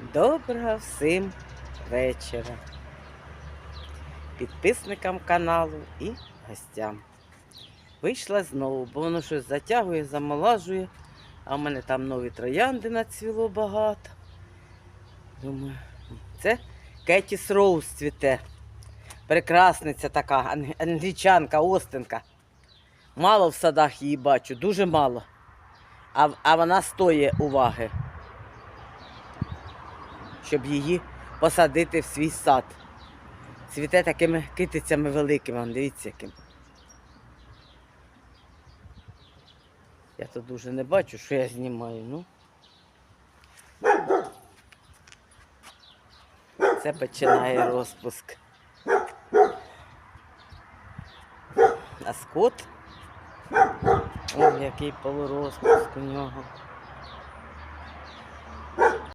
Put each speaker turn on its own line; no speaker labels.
Доброго всім вечора. Підписникам каналу і гостям. Вийшла знову, бо воно щось затягує, замолажує, а в мене там нові троянди нацвіло багато. Думаю, це Кетіс Роуз цвіте. Прекрасниця така, ан- англічанка, остинка. Мало в садах її бачу, дуже мало. А, а вона стоїть уваги щоб її посадити в свій сад. Цвіте такими китицями великими, дивіться яким. Я тут дуже не бачу, що я знімаю. Ну. Це починає розпуск. А скот, ой, який полурозпуск у нього.